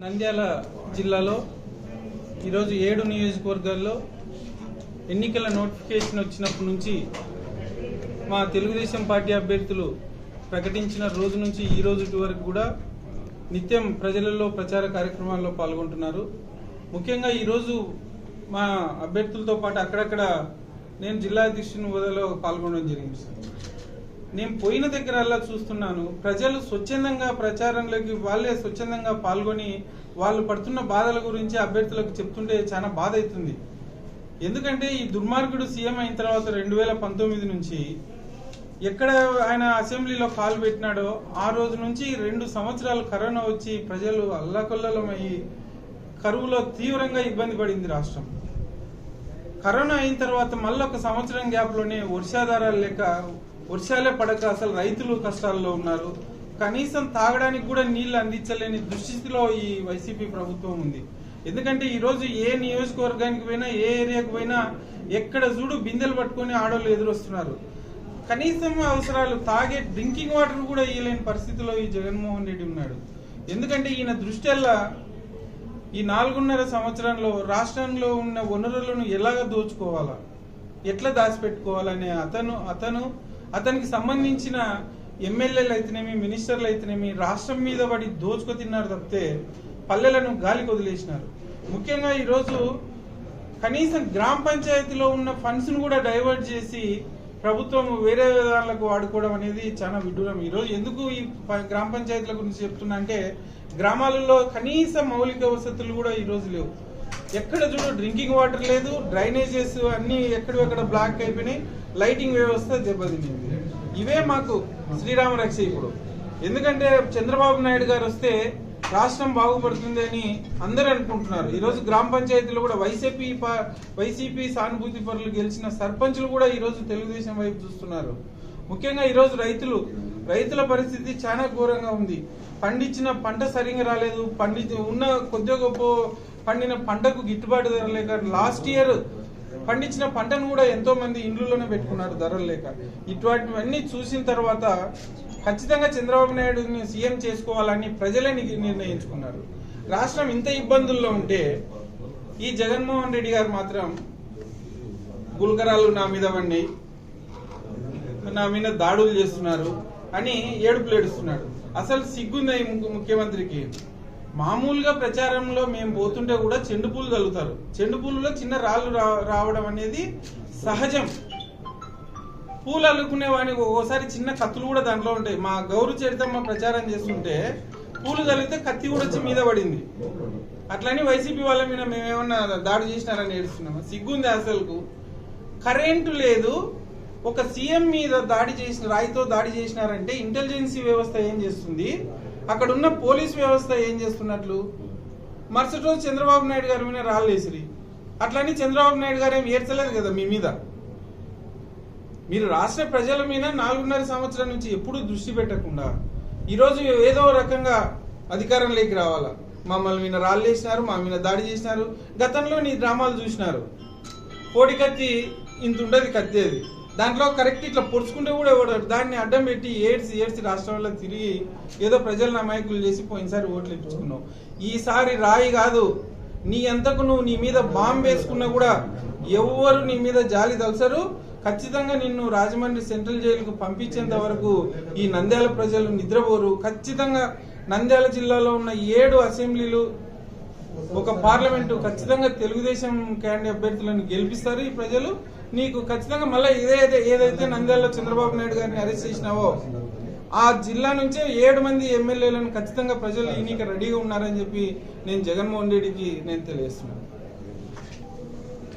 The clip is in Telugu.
నంద్యాల జిల్లాలో ఈరోజు ఏడు నియోజకవర్గాల్లో ఎన్నికల నోటిఫికేషన్ వచ్చినప్పటి నుంచి మా తెలుగుదేశం పార్టీ అభ్యర్థులు ప్రకటించిన రోజు నుంచి ఈ రోజు వరకు కూడా నిత్యం ప్రజలలో ప్రచార కార్యక్రమాల్లో పాల్గొంటున్నారు. ముఖ్యంగా ఈరోజు మా అభ్యర్థులతో పాటు అక్కడక్కడ నేను జిల్లా అధ్యక్షుని హోదాలో పాల్గొనడం జరిగింది సార్. నేను పోయిన దగ్గర అలా చూస్తున్నాను. ప్రజలు స్వచ్ఛందంగా ప్రచారంలోకి వాళ్ళే స్వచ్ఛందంగా పాల్గొని వాళ్ళు పడుతున్న బాధల గురించి అభ్యర్థులకు చెప్తుంటే చాలా బాధ అవుతుంది. ఎందుకంటే ఈ దుర్మార్గుడు సీఎం అయిన తర్వాత రెండు వేల పంతొమ్మిది నుంచి ఎక్కడ ఆయన అసెంబ్లీలో కాలు పెట్టినాడో ఆ రోజు నుంచి రెండు సంవత్సరాలు కరోనా వచ్చి ప్రజలు అల్లకొల్లలమయ్యి కరువులో తీవ్రంగా ఇబ్బంది పడింది రాష్ట్రం. కరోనా అయిన తర్వాత మళ్ళీ ఒక సంవత్సరం గ్యాప్లోనే వర్షాధారాలు లేక వర్షాలే పడక అసలు రైతులు కష్టాల్లో ఉన్నారు. కనీసం తాగడానికి కూడా నీళ్ళు అందించలేని దుస్థితిలో ఈ వైసీపీ ప్రభుత్వం ఉంది. ఎందుకంటే ఈ రోజు ఏ నియోజకవర్గానికి పోయినా ఏ ఏరియాకి పోయినా ఎక్కడ చూడు బిందెలు పట్టుకొని ఆడవాళ్ళు ఎదురొస్తున్నారు. కనీసం అవసరాలు తాగే డ్రింకింగ్ వాటర్ కూడా ఇవ్వలేని పరిస్థితిలో ఈ జగన్మోహన్ రెడ్డి ఉన్నాడు. ఎందుకంటే ఈయన దృష్టిల్లా ఈ నాలుగున్నర సంవత్సరంలో రాష్ట్రంలో ఉన్న వనరులను ఎలాగ దోచుకోవాలా? ఎట్లా దాచిపెట్టుకోవాలనే అతను అతను అతనికి సంబంధించిన ఎమ్మెల్యేలు అయితేనేమి మినిస్టర్లు అయితేనేమి రాష్ట్రం మీద పడి దోచుకు తిన్నారు తప్పితే పల్లెలను గాలికి వదిలేసినారు. ముఖ్యంగా ఈరోజు కనీసం గ్రామ పంచాయతీలో ఉన్న ఫండ్స్ను కూడా డైవర్ట్ చేసి ప్రభుత్వం వేరే విధానాలకు వాడుకోవడం అనేది చాలా విడ్డూరం. ఈరోజు ఎందుకు ఈ ప- గ్రామ పంచాయతీల గురించి చెప్తున్నా అంటే గ్రామాలలో కనీస మౌలిక వసతులు కూడా ఈ రోజు లేవు. ఎక్కడ చూడు డ్రింకింగ్ వాటర్ లేదు డ్రైనేజెస్ అన్ని ఎక్కడెక్కడ బ్లాక్ అయిపోయినాయి లైటింగ్ వ్యవస్థ దెబ్బతింది ఇవే మాకు శ్రీరామ రక్ష ఇప్పుడు ఎందుకంటే చంద్రబాబు నాయుడు గారు వస్తే రాష్ట్రం బాగుపడుతుంది అని అందరూ అనుకుంటున్నారు. ఈరోజు గ్రామ పంచాయతీలో కూడా వైసీపీ వైసీపీ సానుభూతి పరులు గెలిచిన సర్పంచులు కూడా ఈరోజు తెలుగుదేశం వైపు చూస్తున్నారు. ముఖ్యంగా ఈరోజు రైతులు రైతుల పరిస్థితి చాలా ఘోరంగా ఉంది. పండించిన పంట సరిగా రాలేదు పండి ఉన్న కొద్దిగా గొప్ప పండిన పంటకు గిట్టుబాటు ధర లేక లాస్ట్ ఇయర్ పండించిన పంటను కూడా ఎంతో మంది ఇండ్లలోనే పెట్టుకున్నారు ధరలు లేక. ఇటువంటివన్నీ చూసిన తర్వాత ఖచ్చితంగా చంద్రబాబు నాయుడుని సీఎం చేసుకోవాలని ప్రజలని నిర్ణయించుకున్నారు. రాష్ట్రం ఇంత ఇబ్బందుల్లో ఉంటే ఈ జగన్మోహన్ రెడ్డి గారు మాత్రం గుల్కరాలు నా మీద వండి నా మీద దాడులు చేస్తున్నారు అని ఏడుపులు ఏడుస్తున్నాడు. అసలు సిగ్గుంది ము- ముఖ్యమంత్రికి? మామూలుగా ప్రచారంలో మేము పోతుంటే కూడా చెండు పూలు కలుగుతారు చెండు పూలలో చిన్న రాళ్ళు రా- రావడం అనేది సహజం. పూలు అల్లుకునే వానికి ఒక్కోసారి చిన్న కత్తులు కూడా దాంట్లో ఉంటాయి. మా గౌరు చరితమ్మ ప్రచారం చేస్తుంటే పూలు కలిగితే కత్తి కూడా వచ్చి మీద పడింది. అట్లని వైసీపీ వాళ్ళ మీద మేమేమన్నా దాడి చేసినారని ఏడుస్తున్నాము? సిగ్గుంది అసలుకు. కరెంటు లేదు. ఒక సీఎం మీద దాడి చేసిన రాయితో దాడి చేసినారంటే ఇంటెలిజెన్సీ వ్యవస్థ ఏం చేస్తుంది? అక్కడ ఉన్న పోలీస్ వ్యవస్థ ఏం చేస్తున్నట్లు? మరుసటి రోజు చంద్రబాబు నాయుడు గారి మీద రాళ్ళేసిరి అట్లని చంద్రబాబు నాయుడు గారు ఏం ఏడ్చలేదు కదా మీ మీద? మీరు రాష్ట్ర ప్రజల మీద నాలుగున్నర సంవత్సరం నుంచి ఎప్పుడూ దృష్టి పెట్టకుండా ఈరోజు ఏదో రకంగా అధికారంలోకి రావాలా? మమ్మల్ని మీద రాళ్ళు వేసినారు మా మీద దాడి చేసినారు గతంలో నీ డ్రామాలు చూసినారు. కోడి కత్తి ఇంత ఉండదు కత్తి అది దాంట్లో కరెక్ట్ ఇట్లా పొడుచుకుంటే కూడా ఎవడు దాన్ని అడ్డం పెట్టి ఏడ్చి ఏడ్చి రాష్ట్రంలో తిరిగి ఏదో ప్రజలను అమాయకులు చేసి పోయినసారి ఓట్లు ఇప్పించుకున్నావు. ఈసారి రాయి కాదు. నీ అంతకు నువ్వు నీ మీద బాంబు వేసుకున్నా కూడా ఎవ్వరు నీ మీద జాలి తలసరు? ఖచ్చితంగా నిన్ను రాజమండ్రి సెంట్రల్ జైలుకు పంపించేంత వరకు ఈ నంద్యాల ప్రజలు నిద్రపోరు. ఖచ్చితంగా నంద్యాల జిల్లాలో ఉన్న ఏడు అసెంబ్లీలు ఒక పార్లమెంటు ఖచ్చితంగా తెలుగుదేశం క్యాండి అభ్యర్థులను గెలిపిస్తారు ఈ ప్రజలు. నీకు ఖచ్చితంగా మళ్ళీ ఏదైతే ఏదైతే నంద్యాలలో చంద్రబాబు నాయుడు గారిని అరెస్ట్ చేసినావో ఆ జిల్లా నుంచే ఏడు మంది ఎమ్మెల్యేలను ఖచ్చితంగా ప్రజలు ఈయనకి రెడీగా ఉన్నారని చెప్పి నేను జగన్మోహన్ రెడ్డికి నేను తెలియజేస్తున్నాను.